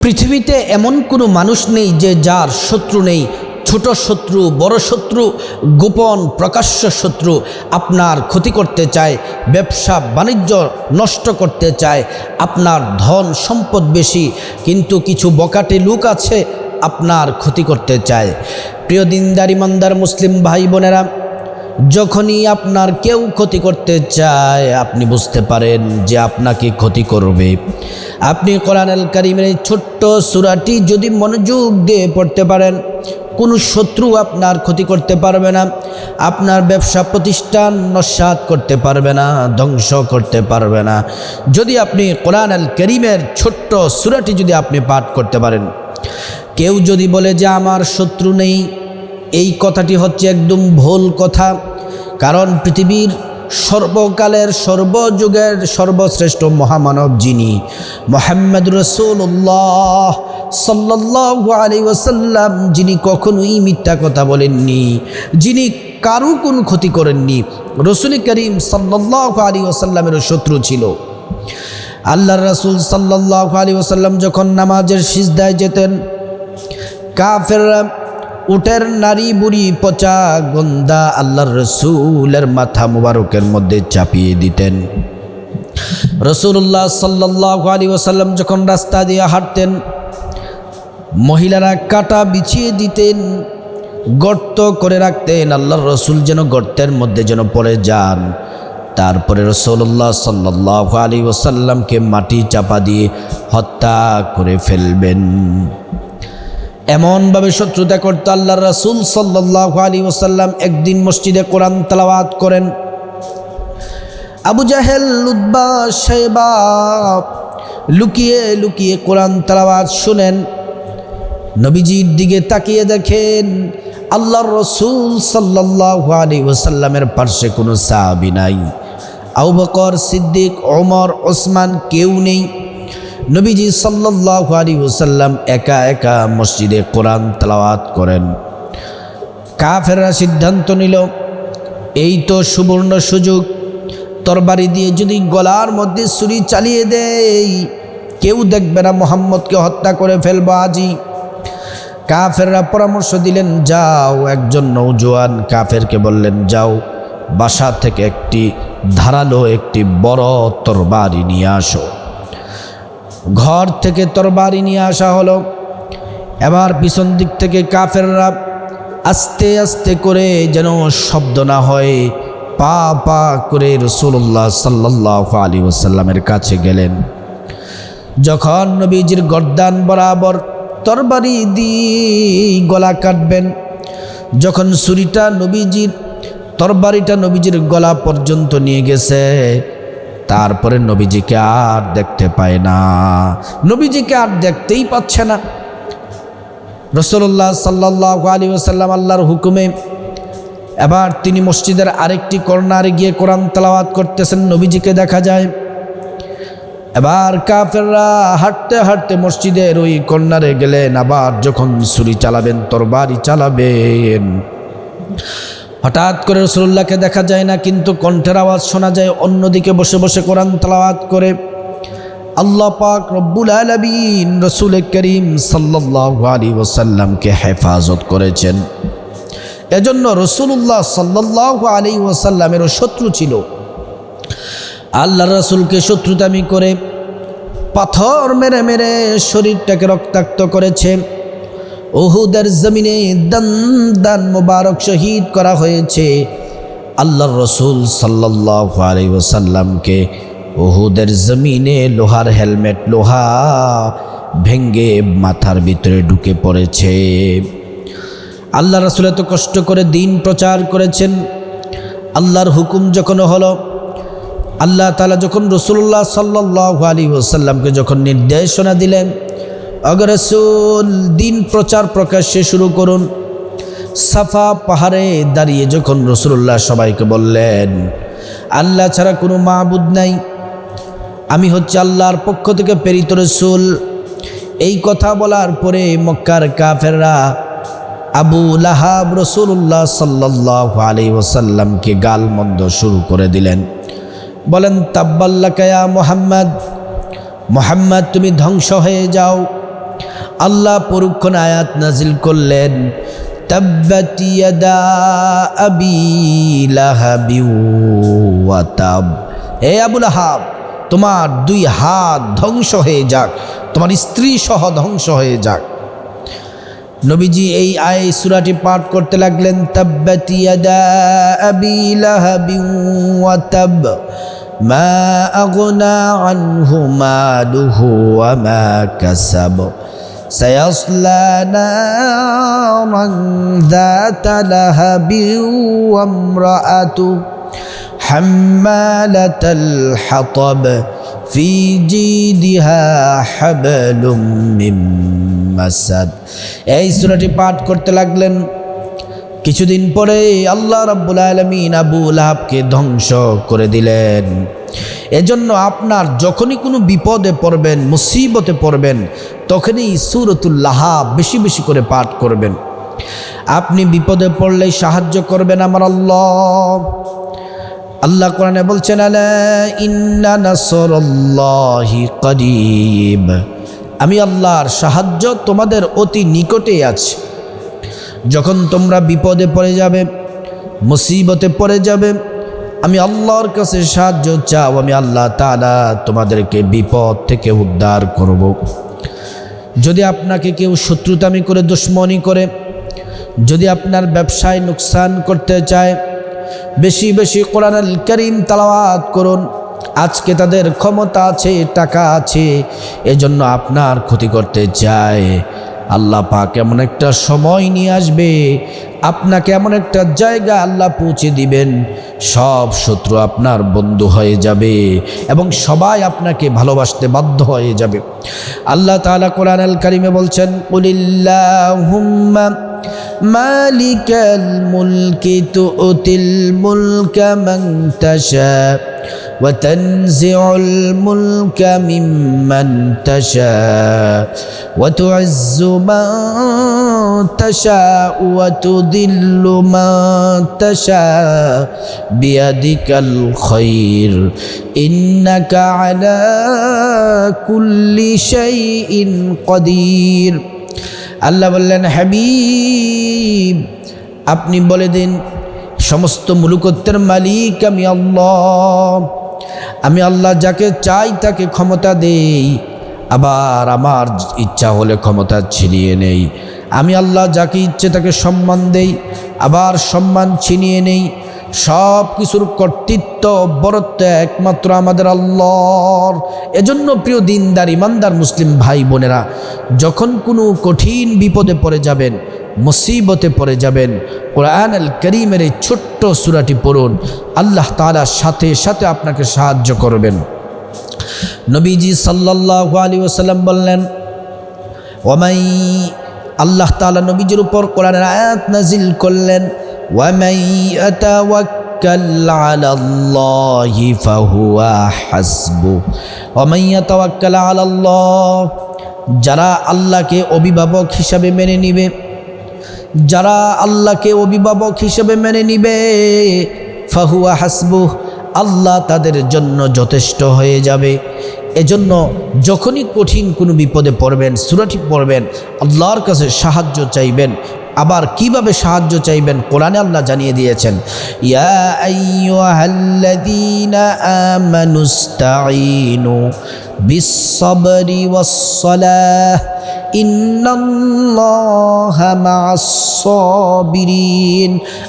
পৃথিবীতে এমন কোনো মানুষ নেই যে যার শত্রু নেই। ছোট শত্রু, বড় শত্রু, গোপন, প্রকাশ্য শত্রু আপনার ক্ষতি করতে চায়, ব্যবসা, বাণিজ্য নষ্ট করতে চায়, আপনার ধন সম্পদ বেশি, কিন্তু কিছু বকাটে লোক আছে আপনার ক্ষতি করতে চায়। প্রিয় দিনদার, ইমানদার, মুসলিম ভাই বোনেরা যখনই আপনার কেউ ক্ষতি করতে চায়, আপনি বুঝতে পারেন যে আপনাকে ক্ষতি করবে। আপনি কোরআনুল কারিমের এই ছোট্ট সুরাটি যদি মনোযোগ দিয়ে পড়তে পারেন, কোনো শত্রু আপনার ক্ষতি করতে পারবে না, আপনার ব্যবসা প্রতিষ্ঠান নস্বাত করতে পারবে না, ধ্বংস করতে পারবে না। যদি আপনি কোরআন আল করিমের ছোট্ট সুরাটি যদি আপনি পাঠ করতে পারেন, কেউ যদি বলে যে আমার শত্রু নেই, এই কথাটি হচ্ছে একদম ভুল কথা। কারণ পৃথিবীর সর্বকালের, সর্বযুগের সর্বশ্রেষ্ঠ মহামানব যিনি মোহাম্মদ রসুল্লাহ সাল্লাহ আলী ওসাল্লাম যিনি কখনোই মিথ্যা কথা বলেননি, যিনি কারও কোনো ক্ষতি করেননি। রসুল করিম সাল্লাহ আলী ওসাল্লামের শত্রু ছিল। আল্লাহ রসুল সাল্লাহ আলী ওসাল্লাম যখন নামাজের সিজদায় যেতেন, কাফেররা উটের নারী বুড়ি পচা গন্দা আল্লাহর রসুলের মাথা মুবারকের মধ্যে চাপিয়ে দিতেন। রসুল্লাহ সাল্লাহ আলী ওসাল্লাম যখন রাস্তা দিয়ে হাঁটতেন, মহিলারা কাটা বিছিয়ে দিতেন, গর্ত করে রাখতেন, আল্লাহর রসুল যেন গর্তের মধ্যে যেন পড়ে যান। তারপরে রসুল্লাহ সাল্লাহ আলী ওসাল্লামকে মাটি চাপা দিয়ে হত্যা করে ফেলবেন। এমনভাবে শত্রুতা করতো আল্লাহ রাসুল সাল্লাহ আলী ওসাল্লাম একদিন মসজিদে কোরআন তালাবাত করেন। আবু জাহেল উদ্বা সাহেবা লুকিয়ে লুকিয়ে কোরআন তালাবাত শুনেন। নবীজির দিকে তাকিয়ে দেখেন আল্লাহর রসুল সাল্লাহ আলী ওসাল্লামের পার্শ্বে কোনো সাহাবি নাই। আউ বকর, সিদ্দিক, ওমর, ওসমান কেউ নেই। নবীজি সাল্লাহ আলী ওসাল্লাম একা একা মসজিদে কোরআন তালাওয়াত করেন। কাফেররা সিদ্ধান্ত নিল, এই তো সুবর্ণ সুযোগ। তরবারি দিয়ে যদি গলার মধ্যে ছুরি চালিয়ে দেই, কেউ দেখবে না মোহাম্মদকে হত্যা করে ফেলব আজই কাফেররা পরামর্শ দিলেন, যাও, একজন নৌজোয়ান কাফেরকে বললেন, যাও, বাসা থেকে একটি ধারালো, একটি বড় তরবারি নিয়ে আসো। ঘর থেকে তরবারি নিয়ে আসা হলো। এবার পিছন দিক থেকে কাফেররা আস্তে আস্তে করে যেন শব্দ না হয়, পা পা করে রসুল্লাহ সাল্লাহ আলী ওসাল্লামের কাছে গেলেন। যখন নবীজির গর্দান বরাবর তরবারি দিয়ে গলা কাটবেন, যখন ছুরিটা নবীজির, তরবারিটা নবীজির গলা পর্যন্ত নিয়ে গেছে তারপরে নবীজিকে আর দেখতে পায় না। নবীজিকে আর দেখতেই পাচ্ছে না। রসল্লাহ সাল্লাহ আলী ওসাল্লাম আল্লাহর হুকুমে এবার তিনি মসজিদের আরেকটি কর্নারে গিয়ে কোরআন তালাওয়াত করতেছেন, নবীজিকে দেখা যায়। এবার কাফেররা হাঁটতে হাঁটতে মসজিদের ওই কর্নারে গেলেন, আবার যখন ছুরি চালাবেন, তরবারি চালাবেন। হঠাৎ করে রসুল্লাহকে দেখা যায় না, কিন্তু কণ্ঠের আওয়াজ শোনা যায়। অন্যদিকে বসে বসে কোরআন তালাওয়াত করে। আল্লাহ পাক রব্বুল আলমিন রসুল করিম সাল্লাহ আলী ওসাল্লামকে হেফাজত করেছেন। এজন্য রসুল্লাহ সাল্লাহ আলী ওসাল্লামেরও শত্রু ছিল। আল্লাহ রসুলকে শত্রুতামি করে পাথর মেরে মেরে শরীরটাকে রক্তাক্ত করেছে। ওহুদের জমিনে দান দান মোবারক শহীদ করা হয়েছে। আল্লাহর রসুল সাল্লাহ আলী ওসাল্লামকে ওহুদের জমিনে লোহার হেলমেট, লোহা ভেঙ্গে মাথার ভিতরে ঢুকে পড়েছে। আল্লাহ রসুল এত কষ্ট করে দিন প্রচার করেছেন। আল্লাহর হুকুম যখন হলো, আল্লাহ তালা যখন রসুল্লাহ সাল্লাহ আলী ওসাল্লামকে যখন নির্দেশনা দিলেন অগরসুল দিন প্রচার প্রকাশ্যে শুরু করুন সাফা পাহাড়ে দাঁড়িয়ে যখন রসুল্লাহ সবাইকে বললেন, আল্লাহ ছাড়া কোনো মাহবুদ নাই। আমি হচ্ছে আল্লাহর পক্ষ থেকে প্রেরিত রসুল। এই কথা বলার পরে মক্কার কাফেররা আবু লাহাব রসুল্লাহ সাল্লাহ আলী ওসাল্লামকে গালমন্দ শুরু করে দিলেন। বলেন তাব্বাল্লা কায়া মোহাম্মদ মোহাম্মদ তুমি ধ্বংস হয়ে যাও। আল্লাহ পরক্ষণ আয়াত নাজিল করলেন তাব। আবুল আহাব তোমার দুই হাত ধ্বংস হয়ে যাক, তোমার স্ত্রী সহ ধ্বংস হয়ে যাক। নবীজি এই আয় সুরাটি পাঠ করতে লাগলেন, তাব্বাত ইয়াদা আবি লাহাবি ওয়া মা আগনা আনহু মালুহু ওয়া মা কাসাব। سيصلى نارا ذات لهب وامرأته حمالة الحطب في جيدها حبل من مسد এই সূরাটি পাঠ করতে লাগলেন কিছুদিন পরে আল্লাহ রাব্বুল আলমিন আবু লাহাবকে ধ্বংস করে দিলেন এজন্য আপনার যখনই কোনো বিপদে পড়বেন, মুসিবতে পড়বেন, তখনই সুরতুল্লাহাব বেশি বেশি করে পাঠ করবেন। আপনি বিপদে পড়লেই সাহায্য করবেন আমার আল্লাহ। আল্লাহ কোরআনে বলছেন করিব আমি আল্লাহর সাহায্য তোমাদের অতি নিকটে আছে। যখন তোমরা বিপদে পড়ে যাবে, মুসিবতে পড়ে যাবে আমি আল্লাহর কাছে সাহায্য চাও, আমি আল্লাহ তালা তোমাদেরকে বিপদ থেকে উদ্ধার করব। যদি আপনাকে কেউ শত্রুতামি করে, দুশ্মনী করে, যদি আপনার ব্যবসায় নুকসান করতে চায়, বেশি বেশি কোরআন করিম তালাওয়াত করুন আজকে তাদের ক্ষমতা আছে, টাকা আছে, এজন্য আপনার ক্ষতি করতে চায় আল্লাহ পাক এমন একটা সময় নিয়ে আসবে, আপনাকে এমন একটা জায়গা আল্লাহ পৌঁছে দিবেন, সব শত্রু আপনার বন্ধু হয়ে যাবে এবং সবাই আপনাকে ভালোবাসতে বাধ্য হয়ে যাবে। আল্লাহ তাআলা কোরআন আল কারিমে বলছেন মালিকাল মুলকি তুতিল মুলকা মান তাশা। وتنزع الملك ممن تشاء وتعز من تشاء وتذل من تشاء بيدك الخير إنك على كل شيء قدير আল্লাহ বললেন হাবিব আপনি বলে দিন সমস্ত মুলুকত্বের মালিক আমি আল্লাহ আমি আল্লাহ যাকে চাই তাকে ক্ষমতা দেই। আবার আমার ইচ্ছা হলে ক্ষমতা ছিনিয়ে নেই। আমি আল্লাহ যাকে ইচ্ছে তাকে সম্মান দেই, আবার সম্মান ছিনিয়ে নেই। সব কিছুর কর্তৃত্ব, বরত্ব একমাত্র আমাদের আল্লাহর। এজন্য প্রিয় দিনদার, ইমানদার মুসলিম ভাই বোনেরা, যখন কোনো কঠিন বিপদে পড়ে যাবেন, মুসিবতে পড়ে যাবেন, কোরআন আল করিমের এই ছোট্ট সুরাটি পড়ুন, আল্লাহ তালার সাথে সাথে আপনাকে সাহায্য করবেন। নবীজি সাল্লাহ আলী ওসাল্লাম বললেন ওমাই আল্লাহ তালা নবীজির উপর কোরআনের আয়াত নাজিল করলেন। ওয়ামাই يتوكل على الله فهو حسبه ومن يتوكل على الله যারা আল্লাহকে অভিভাবক হিসাবে মেনে নিবে যারা আল্লাহকে অভিভাবক হিসেবে মেনে নিবে ফাহুয়া হাসবু আল্লাহ তাদের জন্য যথেষ্ট হয়ে যাবে এজন্য যখনই কঠিন কোনো বিপদে পড়বেন সুরাটি পড়বেন আল্লাহর কাছে সাহায্য চাইবেন আবার কীভাবে সাহায্য চাইবেন? কোরআনে আল্লাহ জানিয়ে দিয়েছেন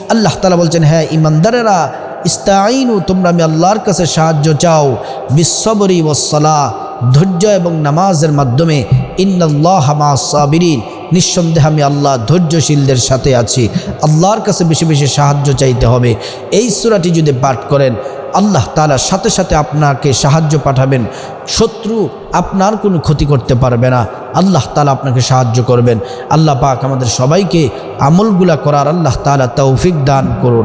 আল্লাহ তালা বলছেন হ্যাঁ ইমানদারেরা ইস্তাইনু তোমরা আমি আল্লাহর কাছে সাহায্য চাও। বিশ্ববরি ওসালাহ ধৈর্য এবং নামাজের মাধ্যমে, ইন্নাল্লাহ সাবিরিন নিঃসন্দেহে আমি আল্লাহ ধৈর্যশীলদের সাথে আছি। আল্লাহর কাছে বেশি বেশি সাহায্য চাইতে হবে। এই সুরাটি যদি পাঠ করেন, আল্লাহ তালার সাথে সাথে আপনাকে সাহায্য পাঠাবেন। শত্রু আপনার কোনো ক্ষতি করতে পারবে না। আল্লাহ তালা আপনাকে সাহায্য করবেন। আল্লাহ পাক আমাদের সবাইকে আমলগুলা করার আল্লাহ তালা তৌফিক দান করুন।